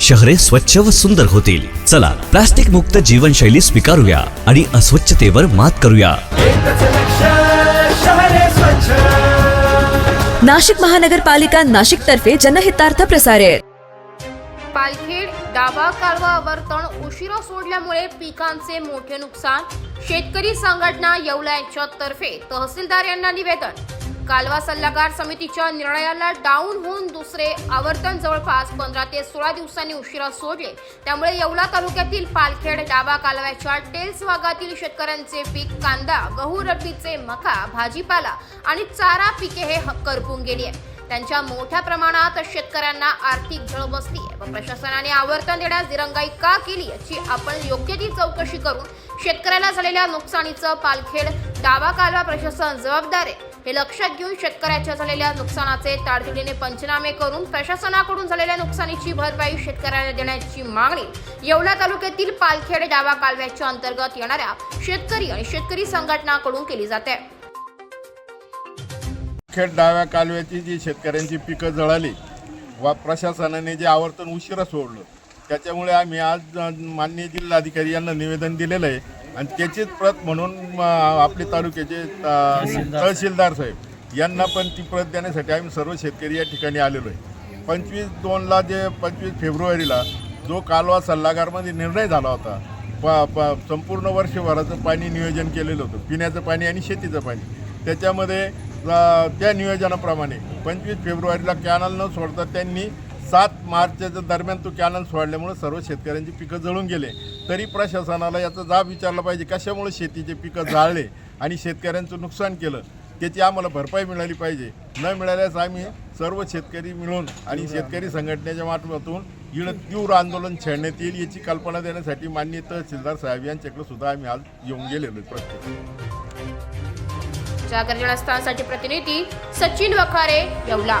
शहरे स्वच्छ व सुंदर होतील. चला प्लास्टिक मुक्त जीवनशैली स्वीकारूया आणि अस्वच्छतेवर मात करूया. नाशिक महानगरपालिका नाशिक तर्फे जनहितार्थ प्रसारित पालखेड डाबा कालवा आवर्तन उशिरा सोडल्यामुळे पिकांचे मोठे नुकसान. शेतकरी संघटना येवला यांच्यातर्फे तहसीलदार यांना निवेदन. कालवा सल्लागार समितीच्या निर्णयाला डाऊन होऊन दुसरे आवर्तन जवळपास पंधरा ते सोळा दिवसांनी उशिरा सोडले. त्यामुळे येवला तालुक्यातील पालखेड डाबा कालव्याच्या टेल्स भागातील शेतकऱ्यांचे पीक कांदा गहू रब्बीचे मका भाजीपाला आणि चारा पिके हे ह- करपून गेली आहे त्यांच्या मोठ्या प्रमाणात शेतकऱ्यांना आर्थिक झळ बसली आहे व प्रशासनाने आवर्तन देण्यास दिरंगाई का केली याची आपण योग्य ती चौकशी करून शेतकऱ्याला झालेल्या नुकसानीचं पालखेड डावा कालवा प्रशासन जबाबदार आहे. हे लक्षात घेऊन शेतकऱ्याच्या झालेल्या नुकसानाचे तातडीने पंचनामे करून प्रशासनाकडून झालेल्या नुकसानीची भरपाई शेतकऱ्याला देण्याची मागणी येवला तालुक्यातील पालखेड डावा कालव्याच्या अंतर्गत येणाऱ्या शेतकरी आणि शेतकरी संघटनाकडून केली जाते. खेड डाव्या कालव्याची जी शेतकऱ्यांची पिकं जळाली व प्रशासनाने जे आवर्तन उशिरा सोडलं त्याच्यामुळे आम्ही आज माननीय जिल्हाधिकारी यांना निवेदन दिलेलं आहे आणि त्याचीच प्रत म्हणून आपले तालुक्याचे तहसीलदार साहेब. यांना पण ती प्रत देण्यासाठी आम्ही सर्व शेतकरी या ठिकाणी आलेलो आहे. पंचवीस दोनला जे पंचवीस फेब्रुवारीला जो कालवा सल्लागारमध्ये निर्णय झाला होता प प संपूर्ण वर्षभराचं पाणी नियोजन केलेलं होतं. पिण्याचं पाणी आणि शेतीचं पाणी. त्याच्यामध्ये त्या नियोजनाप्रमाणे पंचवीस फेब्रुवारीला कॅनल न सोडता त्यांनी सात मार्चच्या दरम्यान तो कॅनल सोडल्यामुळे सर्व शेतकऱ्यांची पिकं जळून गेले. तरी प्रशासनाला याचा जाब विचारला पाहिजे. कशामुळे शेतीचे पिकं जाळले आणि शेतकऱ्यांचं नुकसान केलं? त्याची आम्हाला भरपाई मिळाली पाहिजे. न मिळाल्यास आम्ही सर्व शेतकरी मिळून आणि शेतकरी संघटनेच्या माध्यमातून इकडं तीव्र आंदोलन छेडण्यात येईल याची कल्पना देण्यासाठी माननीय तहसीलदार साहेब यांच्याकडे सुद्धा आम्ही आज येऊन गेलेलो प्रत्येक जागर जनस्थानसाठी प्रतिनिधी सचिन वखारे येवला.